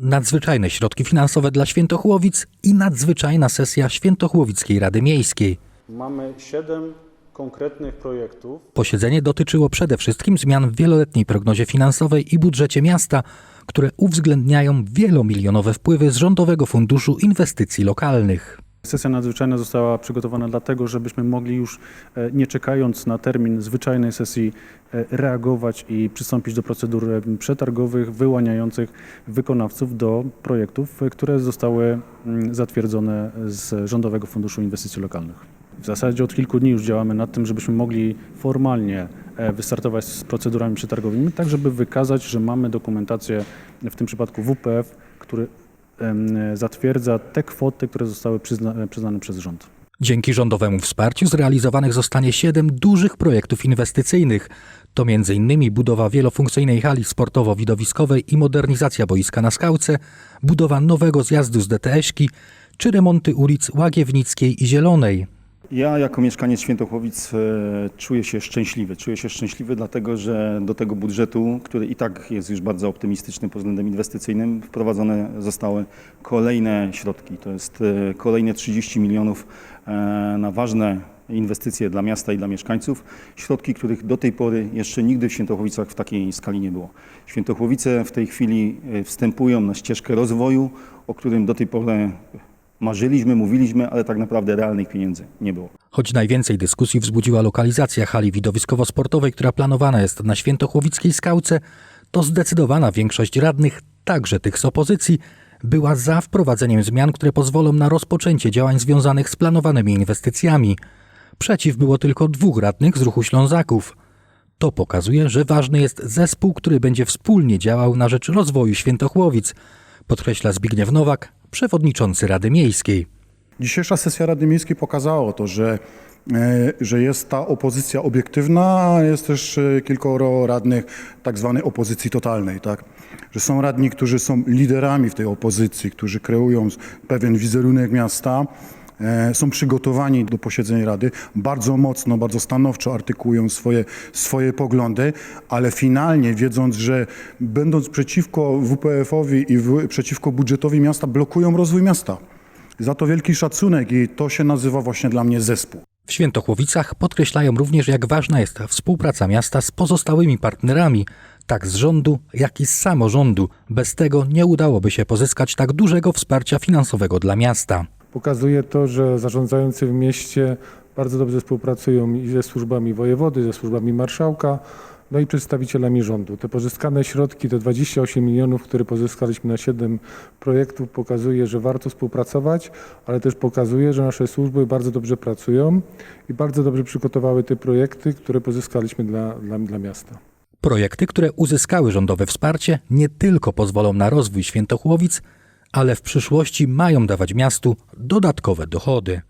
Nadzwyczajne środki finansowe dla Świętochłowic i nadzwyczajna sesja Świętochłowickiej Rady Miejskiej. Mamy siedem konkretnych projektów. Posiedzenie dotyczyło przede wszystkim zmian w wieloletniej prognozie finansowej i budżecie miasta, które uwzględniają wielomilionowe wpływy z Rządowego Funduszu Inwestycji Lokalnych. Sesja nadzwyczajna została przygotowana dlatego, żebyśmy mogli już, e, nie czekając na termin zwyczajnej sesji, e, reagować i przystąpić do procedur e, przetargowych wyłaniających wykonawców do projektów, które zostały mm, zatwierdzone z Rządowego Funduszu Inwestycji Lokalnych. W zasadzie od kilku dni już działamy nad tym, żebyśmy mogli formalnie wystartować z procedurami przetargowymi, tak żeby wykazać, że mamy dokumentację, w tym przypadku WPF, który zatwierdza te kwoty, które zostały przyzna, przyznane przez rząd. Dzięki rządowemu wsparciu zrealizowanych zostanie siedem dużych projektów inwestycyjnych. To m.in. budowa wielofunkcyjnej hali sportowo-widowiskowej i modernizacja boiska na Skałce, budowa nowego zjazdu z DTS-ki czy remonty ulic Łagiewnickiej i Zielonej. Ja jako mieszkaniec Świętochłowic e, czuję się szczęśliwy. Czuję się szczęśliwy dlatego, że do tego budżetu, który i tak jest już bardzo optymistyczny pod względem inwestycyjnym, wprowadzone zostały kolejne środki. To jest e, kolejne 30 milionów e, na ważne inwestycje dla miasta i dla mieszkańców. Środki, których do tej pory jeszcze nigdy w Świętochłowicach w takiej skali nie było. Świętochłowice w tej chwili wstępują na ścieżkę rozwoju, o którym do tej pory marzyliśmy, mówiliśmy, ale tak naprawdę realnych pieniędzy nie było. Choć najwięcej dyskusji wzbudziła lokalizacja hali widowiskowo-sportowej, która planowana jest na Świętochłowickiej Skałce, to zdecydowana większość radnych, także tych z opozycji, była za wprowadzeniem zmian, które pozwolą na rozpoczęcie działań związanych z planowanymi inwestycjami. Przeciw było tylko dwóch radnych z ruchu Ślązaków. To pokazuje, że ważny jest zespół, który będzie wspólnie działał na rzecz rozwoju Świętochłowic, podkreśla Zbigniew Nowak, przewodniczący Rady Miejskiej. Dzisiejsza sesja Rady Miejskiej pokazała to, że, e, że jest ta opozycja obiektywna, a jest też e, kilkoro radnych tak zwanej opozycji totalnej, tak? Że są radni, którzy są liderami w tej opozycji, którzy kreują pewien wizerunek miasta, są przygotowani do posiedzeń Rady, bardzo mocno, bardzo stanowczo artykułują swoje, swoje poglądy, ale finalnie wiedząc, że będąc przeciwko WPF-owi i w, przeciwko budżetowi miasta, blokują rozwój miasta. Za to wielki szacunek i to się nazywa właśnie dla mnie zespół. W Świętochłowicach podkreślają również, jak ważna jest współpraca miasta z pozostałymi partnerami, tak z rządu, jak i z samorządu. Bez tego nie udałoby się pozyskać tak dużego wsparcia finansowego dla miasta. Pokazuje to, że zarządzający w mieście bardzo dobrze współpracują i ze służbami wojewody, ze służbami marszałka, no i przedstawicielami rządu. Te pozyskane środki, te 28 milionów, które pozyskaliśmy na 7 projektów, pokazuje, że warto współpracować, ale też pokazuje, że nasze służby bardzo dobrze pracują i bardzo dobrze przygotowały te projekty, które pozyskaliśmy dla, dla, dla miasta. Projekty, które uzyskały rządowe wsparcie, nie tylko pozwolą na rozwój Świętochłowic, ale w przyszłości mają dawać miastu dodatkowe dochody.